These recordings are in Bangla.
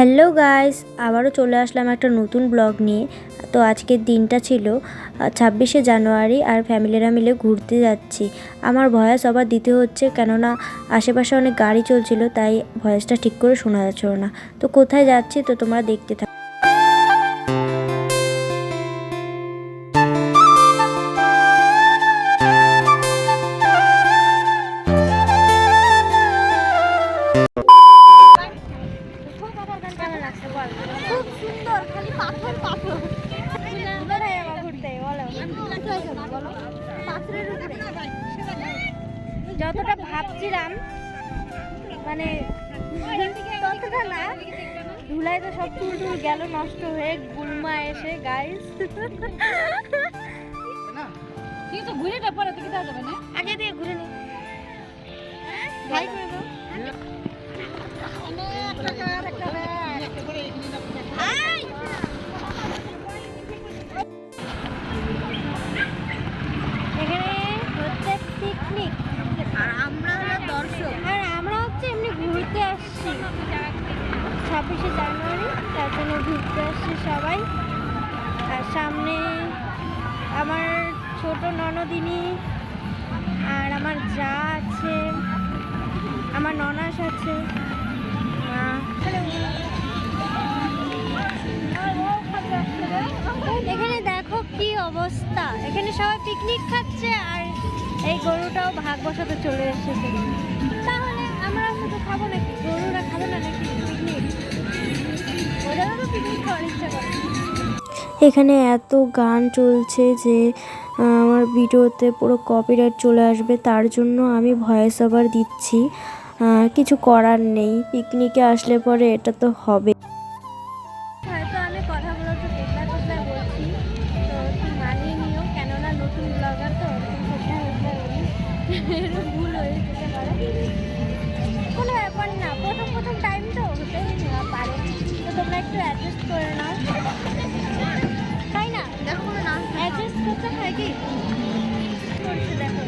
হ্যালো গাইস, আবারও চলে আসলাম একটা নতুন ব্লগ নিয়ে। তো আজকের দিনটা ছিল ছাব্বিশে জানুয়ারি আর ফ্যামিলিরা মিলে ঘুরতে যাচ্ছি। আমার ভয়েস আবার দিতে হচ্ছে, কেননা আশেপাশে অনেক গাড়ি চলছিল, তাই ভয়েসটা ঠিক করে শোনা যাচ্ছিল না। তো কোথায় যাচ্ছি, তো তোমরা দেখতে থাকো। যতটা ভাবছিলাম মানে ততটা না ধুলাই তো সব চুল টুল গেল নষ্ট হয়ে গুলমা এসে গাইস ঠিক আছে ঘুরে না। পরে তো কোথাও যাবে না আগে দিয়ে ঘুরে নি ভাই করে দাও আয়! ঘুরতে আসছি। ছাব্বিশে জানুয়ারি, তার জন্য ঘুরতে আসছি সবাই। আর সামনে আমার ছোট ননদিনী আর আমার যা আছে, আমার ননাস আছে এখানে দেখো কি অবস্থা। এখানে সবাই পিকনিক খাচ্ছে আর এই গরুটাও ভাগ বসাতে চলে এসেছে। আমরা শুধু খাব নাকি? গরুরা খাবে না নাকি? পিকনিক ওদেরও তো পিকনিক খাওয়ার ইচ্ছা করে। এখানে এত গান চলছে যে আমার ভিডিওতে পুরো কপিরাইট চলে আসবে তার জন্য আমি ভয়েস ওভার দিচ্ছি। কিছু করার নেই পিকনিকে আসলে পরে এটা তো হবে। হয়তো আমি কথাগুলো একটু পেতলা পেতলা বলছি তো একটু মানিয়ে নিও কেননা নতুন ব্লগার তো ভুল হয়ে যেতে পারে। কোনো ব্যাপার না। প্রথম প্রথম টাইম তো হতেই না পারে। তো তোমরা একটু অ্যাডজাস্ট করে নাও। তাই না? দেখো না অ্যাডজাস্ট করতে হয় কি? করছে দেখো।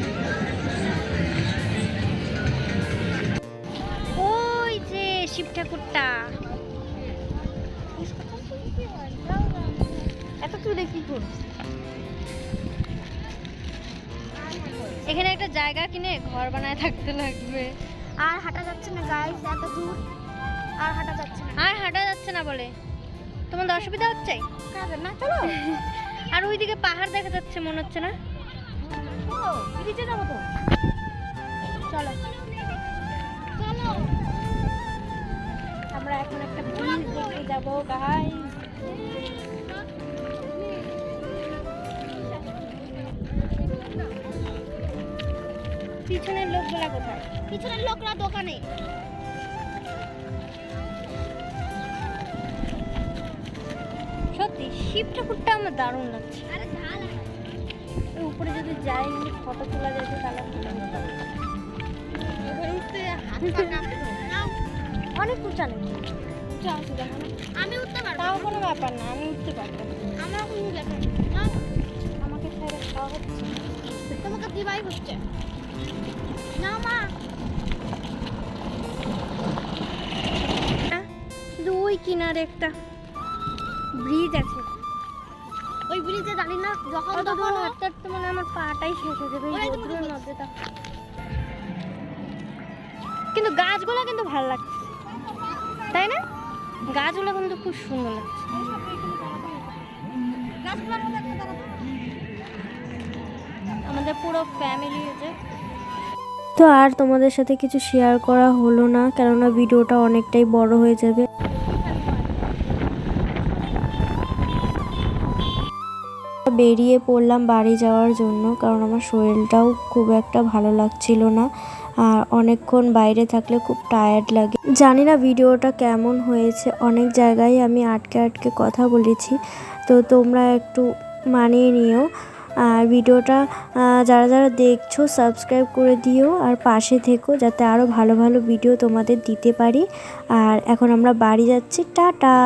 ওই যে শিব ঠাকুরটা। এত তুলে কি করছিস এখানে একটা জায়গা কিনে ঘর বানায় থাকতে লাগবে। আর হাঁটা যাচ্ছে না গাইস এত দূর। আর হাঁটা যাচ্ছে না। আর হাঁটা যাচ্ছে না বলে। তোমাদের অসুবিধা হচ্ছে? না চলো। আর ওইদিকে পাহাড় দেখা যাচ্ছে মনে হচ্ছে না? নিচে যাব তো। চলো। চলো। আমরা এখন একটা ব্রিজ দেখতে যাব গাইস পিছনের লোকগুলা কোথায়? পিছনের লোকরা দোকানে। সত্যি শিব ঠাকুরটা আমার দারুণ লাগছে। উপরে যদি যাই ফটো তোলা যেত তাহলে ভালো হতো। অনেক উঁচা নাকি? উঁচা আছে দেখো আমি উঠতে পারব তাও কোনো ব্যাপার না আমি উঠতে পারব। আমার কোনো ব্যাপার না। আমাকে ছেড়ে খাওয়া হচ্ছে। তোমাকে দিবাই হচ্ছে। না মা। শুধু কিনারে একটা ব্রিজ আছে। ওই ব্রিজে না যখন তখন হাঁটতে হাঁটতে মানে আমার পাটাই শেষ হয়ে যাবে কিন্তু গাছগুলো কিন্তু ভালো লাগছে তাই না? গাছগুলো কিন্তু খুব সুন্দর লাগছে। আমাদের পুরো ফ্যামিলি হয়েছে তো আর তোমাদের সাথে কিছু শেয়ার করা হলো না, কেননা ভিডিওটা অনেকটাই বড় হয়ে যাবে। বেরিয়ে পড়লাম বাড়ি যাওয়ার জন্য, কারণ আমার শরীরটাও খুব একটা ভালো লাগছিল না, আর অনেকক্ষণ বাইরে থাকলে খুব টায়ার্ড লাগে। জানি না ভিডিওটা কেমন হয়েছে, অনেক জায়গায় আমি আটকে আটকে কথা বলেছি, তো তোমরা একটু মানিয়ে নিও। আর ভিডিওটা যারা যারা দেখছ সাবস্ক্রাইব করে দিও আর পাশে থেকো যাতে আরও ভালো ভালো ভিডিও তোমাদের দিতে পারি। আর এখন আমরা বাড়ি যাচ্ছি, টাটা!